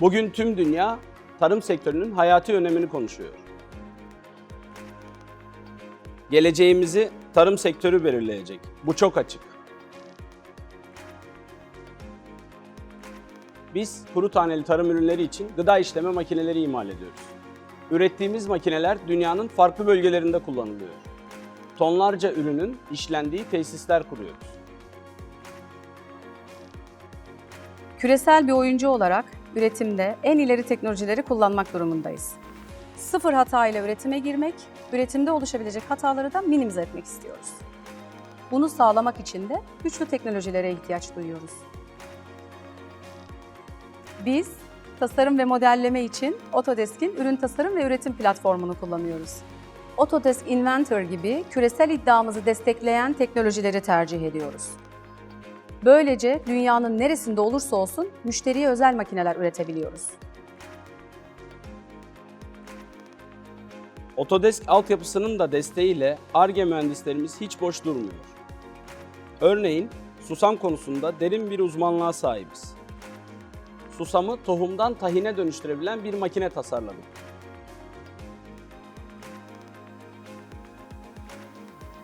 Bugün tüm dünya tarım sektörünün hayati önemini konuşuyor. Geleceğimizi tarım sektörü belirleyecek. Bu çok açık. Biz kuru taneli tarım ürünleri için gıda işleme makineleri imal ediyoruz. Ürettiğimiz makineler dünyanın farklı bölgelerinde kullanılıyor. Tonlarca ürünün işlendiği tesisler kuruyoruz. Küresel bir oyuncu olarak üretimde en ileri teknolojileri kullanmak durumundayız. Sıfır hata ile üretime girmek, üretimde oluşabilecek hataları da minimize etmek istiyoruz. Bunu sağlamak için de güçlü teknolojilere ihtiyaç duyuyoruz. Biz tasarım ve modelleme için Autodesk'in ürün tasarım ve üretim platformunu kullanıyoruz. Autodesk Inventor gibi küresel iddiamızı destekleyen teknolojileri tercih ediyoruz. Böylece dünyanın neresinde olursa olsun müşteriye özel makineler üretebiliyoruz. Autodesk altyapısının da desteğiyle ARGE mühendislerimiz hiç boş durmuyor. Örneğin susam konusunda derin bir uzmanlığa sahibiz. Susamı tohumdan tahine dönüştürebilen bir makine tasarladık.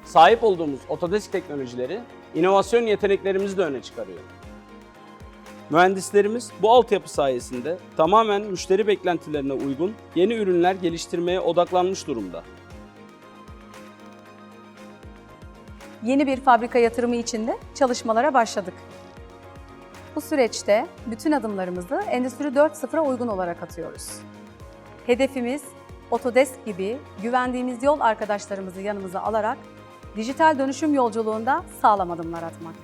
Sahip olduğumuz Autodesk teknolojileri inovasyon yeteneklerimizi de öne çıkarıyor. Mühendislerimiz bu altyapı sayesinde tamamen müşteri beklentilerine uygun yeni ürünler geliştirmeye odaklanmış durumda. Yeni bir fabrika yatırımı için de çalışmalara başladık. Bu süreçte bütün adımlarımızı Endüstri 4.0'a uygun olarak atıyoruz. Hedefimiz Autodesk gibi güvendiğimiz yol arkadaşlarımızı yanımıza alarak dijital dönüşüm yolculuğunda sağlam adımlar atmak.